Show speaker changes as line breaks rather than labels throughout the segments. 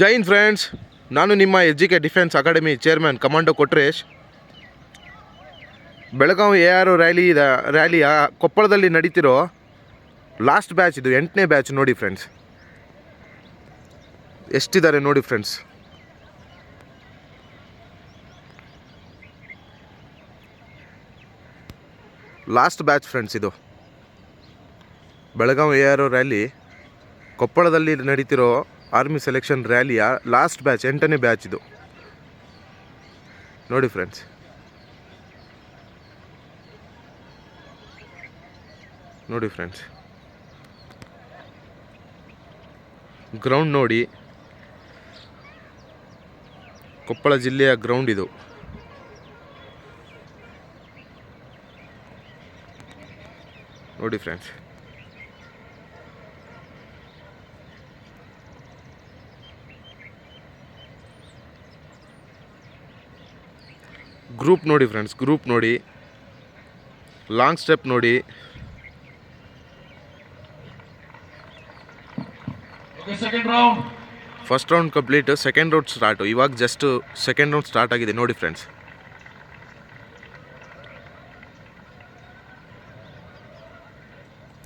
ಜೈ Hind friends, ನಾನು ನಿಮ್ಮ S G K defence academy chairman commando Kotresh. Belagavi A R rally ಇದೆ ರ್ಯಾಲಿಯ ಕೊಪ್ಪಳದಲ್ಲಿ ನಡೀತಿರೋ ಲಾಸ್ಟ್ ಬ್ಯಾಚ್ ಇದು, ಎಂಟನೇ ಬ್ಯಾಚ್ ನೋಡಿ ಫ್ರೆಂಡ್ಸ್. ಎಷ್ಟಿದ್ದಾರೆ ನೋಡಿ ಫ್ರೆಂಡ್ಸ್. ಲಾಸ್ಟ್ ಬ್ಯಾಚ್ ಫ್ರೆಂಡ್ಸ್ ಇದು. ಬೆಳಗಾವಿ ಎ ಆರ್ ರ್ಯಾಲಿ ಕೊಪ್ಪಳದಲ್ಲಿ ನಡೀತಿರೋ ಆರ್ಮಿ ಸೆಲೆಕ್ಷನ್ ರ್ಯಾಲಿಯ ಲಾಸ್ಟ್ ಬ್ಯಾಚ್ ಎಂಟನೇ ಬ್ಯಾಚ್ ಇದು. ನೋಡಿ ಫ್ರೆಂಡ್ಸ್ ನೋಡಿ ಫ್ರೆಂಡ್ಸ್ ಗ್ರೌಂಡ್ ನೋಡಿ. ಕೊಪ್ಪಳ ಜಿಲ್ಲೆಯ ಗ್ರೌಂಡ್ ಇದು. ನೋಡಿ ಫ್ರೆಂಡ್ಸ್ ಗ್ರೂಪ್ ನೋಡಿ ಫ್ರೆಂಡ್ಸ್ ಗ್ರೂಪ್ ನೋಡಿ. ಲಾಂಗ್ ಸ್ಟೆಪ್ ನೋಡಿ.
First round
complete second round start ಇವಾಗ ಜಸ್ಟ್ ಸೆಕೆಂಡ್ ರೌಂಡ್ ಸ್ಟಾರ್ಟ್ ಆಗಿದೆ ನೋಡಿ ಫ್ರೆಂಡ್ಸ್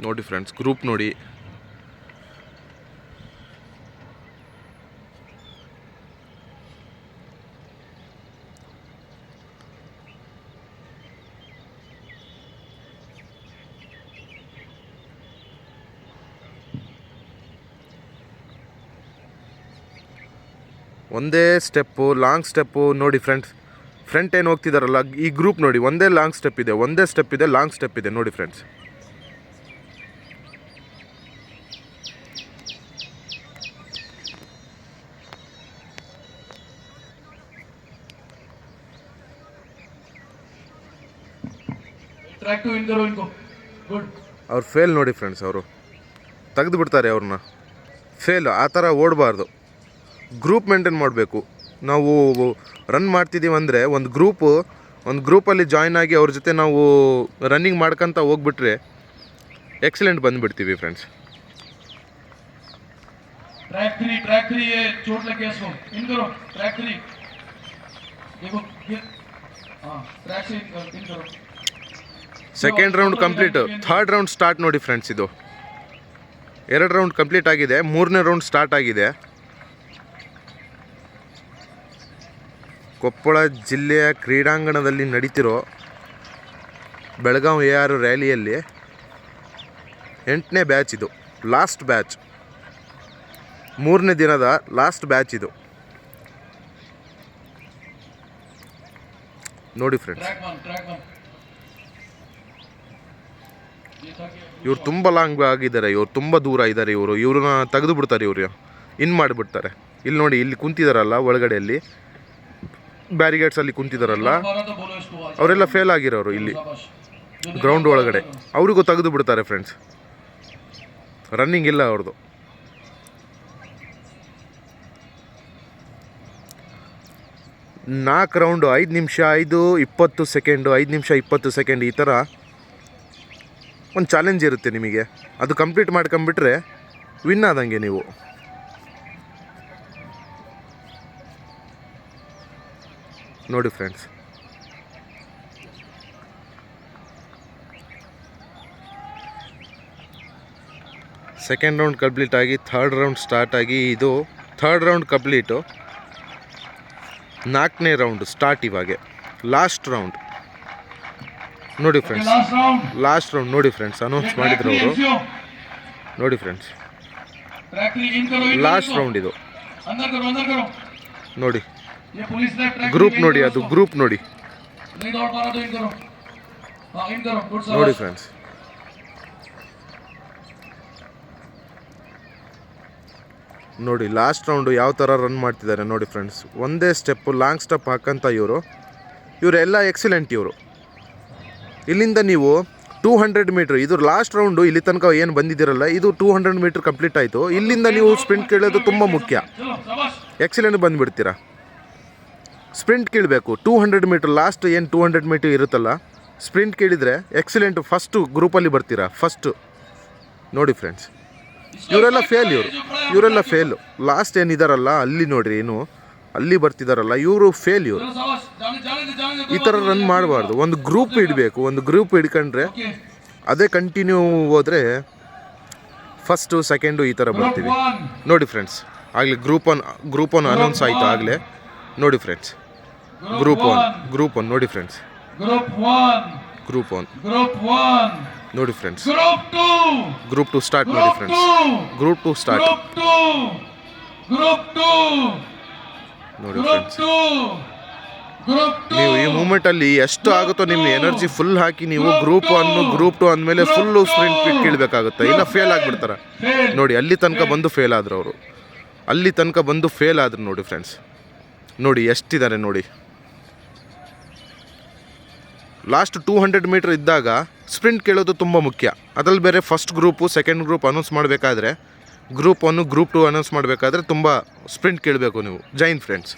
ನೋಡಿ ಫ್ರೆಂಡ್ಸ್ ಗ್ರೂಪ್ ನೋಡಿ. ಒಂದೇ ಸ್ಟೆಪ್ಪು ಲಾಂಗ್ ಸ್ಟೆಪ್ಪು ನೋಡಿ ಫ್ರೆಂಡ್ಸ್ ಫ್ರೆಂಟ್ ಏನು ಹೋಗ್ತಿದ್ದಾರಲ್ಲ ಈ ಗ್ರೂಪ್ ನೋಡಿ ಒಂದೇ ಲಾಂಗ್ ಸ್ಟೆಪ್ ಇದೆ ಒಂದೇ ಸ್ಟೆಪ್ ಇದೆ ಲಾಂಗ್ ಸ್ಟೆಪ್ ಇದೆ ನೋಡಿ ಫ್ರೆಂಡ್ಸ್. ಅವ್ರು ಫೇಲ್ ನೋಡಿ ಫ್ರೆಂಡ್ಸ್ ಅವರು. ತೆಗೆದು ಬಿಡ್ತಾರೆ ಅವ್ರನ್ನ. ಫೇಲ್ ಆ ಥರ ಓಡಬಾರ್ದು. ಗ್ರೂಪ್ ಮೇಂಟೈನ್ ಮಾಡಬೇಕು ನಾವು ರನ್ ಮಾಡ್ತಿದ್ದೀವಿ ಅಂದರೆ ಒಂದು ಗ್ರೂಪು ಒಂದು ಗ್ರೂಪಲ್ಲಿ ಜಾಯ್ನ್ ಆಗಿ ಅವ್ರ ಜೊತೆ ನಾವು ರನ್ನಿಂಗ್ ಮಾಡ್ಕೊತ ಹೋಗ್ಬಿಟ್ರೆ excellent ಬಂದುಬಿಡ್ತೀವಿ friends
Track three, track three ये चोट लग गया इसको. इन करो. Track three. देखो ये हाँ track से इन करो. इन करो.
Second round complete third round start ನೋಡಿ ಫ್ರೆಂಡ್ಸ್ ಇದು ಎರಡು ರೌಂಡ್ ಕಂಪ್ಲೀಟ್ ಆಗಿದೆ ಮೂರನೇ ರೌಂಡ್ ಸ್ಟಾರ್ಟ್ ಆಗಿದೆ ಕೊಪ್ಪಳ ಜಿಲ್ಲೆಯ ಕ್ರೀಡಾಂಗಣದಲ್ಲಿ ನಡೀತಿರೋ ಬೆಳಗಾವಿ ಎ ಆರ್ ರ್ಯಾಲಿಯಲ್ಲಿ ಎಂಟನೇ ಬ್ಯಾಚ್ ಇದು, ಲಾಸ್ಟ್ ಬ್ಯಾಚ್. ಮೂರನೇ ದಿನದ ಲಾಸ್ಟ್ ಬ್ಯಾಚ್ ಇದು. ನೋಡಿ ಫ್ರೆಂಡ್ಸ್. ಇವ್ರು ತುಂಬ ಲಾಂಗ್ ಆಗಿದ್ದಾರೆ, ಇವ್ರು ತುಂಬ ದೂರ ಇದ್ದಾರೆ ಇವರು. ಇವ್ರನ್ನ ತೆಗೆದು ಬಿಡ್ತಾರೆ ಇವರು. ಇನ್ ಮಾಡಿಬಿಡ್ತಾರೆ. ಇಲ್ಲಿ ನೋಡಿ, ಇಲ್ಲಿ ಕುಂತಿದಾರಲ್ಲ ಒಳಗಡೆಯಲ್ಲಿ. ಬ್ಯಾರಿಗೇಡ್ಸಲ್ಲಿ ಕುಂತಿದಾರಲ್ಲ ಅವರೆಲ್ಲ ಫೇಲ್ ಆಗಿರೋರು ಇಲ್ಲಿ ಗ್ರೌಂಡ್ ಒಳಗಡೆ. ಅವರಿಗೂ ತೆಗೆದು ಬಿಡ್ತಾರೆ ಫ್ರೆಂಡ್ಸ್ ರನ್ನಿಂಗ್ ಇಲ್ಲ ಅವ್ರದ್ದು ನಾಲ್ಕು ರೌಂಡು ಐದು ನಿಮಿಷ ಐದು ಇಪ್ಪತ್ತು ಸೆಕೆಂಡು ಐದು ನಿಮಿಷ ಇಪ್ಪತ್ತು ಸೆಕೆಂಡ್ ಈ ಥರ ಒಂದು ಚಾಲೆಂಜ್ ಇರುತ್ತೆ ನಿಮಗೆ. ಅದು ಕಂಪ್ಲೀಟ್ ಮಾಡ್ಕೊಂಬಿಟ್ರೆ ವಿನ್ ಆದಂಗೆ ನೀವು. ನೋಡಿ ಫ್ರೆಂಡ್ಸ್. ಸೆಕೆಂಡ್ ರೌಂಡ್ ಕಂಪ್ಲೀಟ್ ಆಗಿ ಥರ್ಡ್ ರೌಂಡ್ ಸ್ಟಾರ್ಟ್ ಆಗಿ ಇದು ಥರ್ಡ್ ರೌಂಡ್ ಕಂಪ್ಲೀಟು ನಾಲ್ಕನೇ ರೌಂಡ್ ಸ್ಟಾರ್ಟ್ ಇವಾಗೆ. ಲಾಸ್ಟ್ ರೌಂಡ್ ನೋಡಿ ಫ್ರೆಂಡ್ಸ್ ಲಾಸ್ಟ್ ರೌಂಡ್ ನೋಡಿ ಫ್ರೆಂಡ್ಸ್ ಅನೌನ್ಸ್ ಮಾಡಿದ್ರು ಅವರು. ನೋಡಿ ಫ್ರೆಂಡ್ಸ್ ಲಾಸ್ಟ್ ರೌಂಡ್ ಇದು ನೋಡಿ. ಗ್ರೂಪ್ ನೋಡಿ ಅದು ಗ್ರೂಪ್ ನೋಡಿ. ನೋಡಿ ಫ್ರೆಂಡ್ಸ್ ನೋಡಿ ಲಾಸ್ಟ್ ರೌಂಡು ಯಾವ ಥರ ರನ್ ಮಾಡ್ತಿದ್ದಾರೆ ನೋಡಿ ಫ್ರೆಂಡ್ಸ್ ಒಂದೇ ಸ್ಟೆಪ್ಪು ಲಾಂಗ್ ಸ್ಟೆಪ್ ಹಾಕಂತ ಇವರು. ಇವರೆಲ್ಲ ಎಕ್ಸಲೆಂಟ್ ಇವರು. ಇಲ್ಲಿಂದ ನೀವು ಟೂ ಹಂಡ್ರೆಡ್ ಮೀಟ್ರ್ ಇದು ಲಾಸ್ಟ್ ರೌಂಡು ಇಲ್ಲಿ ತನಕ ಏನು ಬಂದಿದ್ದೀರಲ್ಲ ಇದು ಟೂ ಹಂಡ್ರೆಡ್ ಮೀಟ್ರ್ ಕಂಪ್ಲೀಟ್ ಆಯಿತು. ಇಲ್ಲಿಂದ ನೀವು ಸ್ಪ್ರಿಂಟ್ ಕೇಳೋದು ತುಂಬ ಮುಖ್ಯ. ಎಕ್ಸಿಲೆಂಟ್ ಬಂದುಬಿಡ್ತೀರಾ? ಸ್ಪ್ರಿಂಟ್ ಕೀಳಬೇಕು. ಟೂ ಹಂಡ್ರೆಡ್ ಮೀಟ್ರ್ ಲಾಸ್ಟ್ ಏನು ಟೂ ಹಂಡ್ರೆಡ್ ಮೀಟ್ರ್ ಇರುತ್ತಲ್ಲ ಸ್ಪ್ರಿಂಟ್ ಕೀಳಿದರೆ ಎಕ್ಸಲೆಂಟ್ ಫಸ್ಟು ಗ್ರೂಪಲ್ಲಿ ಬರ್ತೀರಾ ಫಸ್ಟು ನೋಡಿ ಫ್ರೆಂಡ್ಸ್ ಇವರೆಲ್ಲ ಫೇಲ್ ಇವರು. ಇವರೆಲ್ಲ ಫೇಲು ಲಾಸ್ಟ್ ಏನಿದಾರಲ್ಲ ಅಲ್ಲಿ ನೋಡಿರಿ ಏನು ಅಲ್ಲಿ ಬರ್ತಿದಾರಲ್ಲ ಇವರು ಫೇಲ್ ಇವರು. ಈ ಥರ ರನ್ ಮಾಡಬಾರ್ದು. ಒಂದು ಗ್ರೂಪ್ ಇಡಬೇಕು. ಒಂದು ಗ್ರೂಪ್ ಹಿಡ್ಕೊಂಡ್ರೆ ಅದೇ ಕಂಟಿನ್ಯೂ ಹೋದರೆ ಫಸ್ಟು ಸೆಕೆಂಡು ಈ ಥರ ಬರ್ತೀವಿ. ನೋಡಿ ಫ್ರೆಂಡ್ಸ್ ಆಗಲಿ group one group one announce ಆಯಿತು ಆಗಲೇ. ನೋಡಿ friends group one group one ನೋಡಿ friends
group one
group one
group one
ನೋಡಿ friends
group two
group two start ನೋಡಿ
friends
group two start
group two group two
ನೋಡಿ friends ನೀವು ಈ moment ಅಲ್ಲಿ ಎಷ್ಟು ಆಗುತ್ತೋ ನಿಮ್ಮ ಎನರ್ಜಿ ಫುಲ್ ಹಾಕಿ ನೀವು ಗ್ರೂಪ್ ಒನ್ ಗ್ರೂಪ್ ಟು ಅಂದಮೇಲೆ ಫುಲ್ ಸ್ಪ್ರಿಂಟ್ ಕೀಳ್ಬೇಕಾಗುತ್ತೆ. ಇಲ್ಲ ಫೇಲ್ ಆಗ್ಬಿಡ್ತಾರ. ನೋಡಿ ಅಲ್ಲಿ ತನಕ ಬಂದು ಫೇಲ್ ಆದ್ರು ಅವರು ಅಲ್ಲಿ ತನಕ ಬಂದು ಫೇಲ್ ಆದ್ರು ನೋಡಿ ಫ್ರೆಂಡ್ಸ್ ನೋಡಿ ಎಷ್ಟಿದ್ದಾರೆ ನೋಡಿ. ಲಾಸ್ಟ್ ಟೂ ಹಂಡ್ರೆಡ್ ಮೀಟ್ರ್ ಇದ್ದಾಗ ಸ್ಪ್ರಿಂಟ್ ಕೇಳೋದು ತುಂಬ ಮುಖ್ಯ. ಅದ್ರಲ್ಲಿ ಬೇರೆ first group second group announce ಮಾಡಬೇಕಾದ್ರೆ group one group two announce ಮಾಡಬೇಕಾದ್ರೆ ತುಂಬ ಸ್ಪ್ರಿಂಟ್ ಕೇಳಬೇಕು ನೀವು ಜೈನ್ ಫ್ರೆಂಡ್ಸ್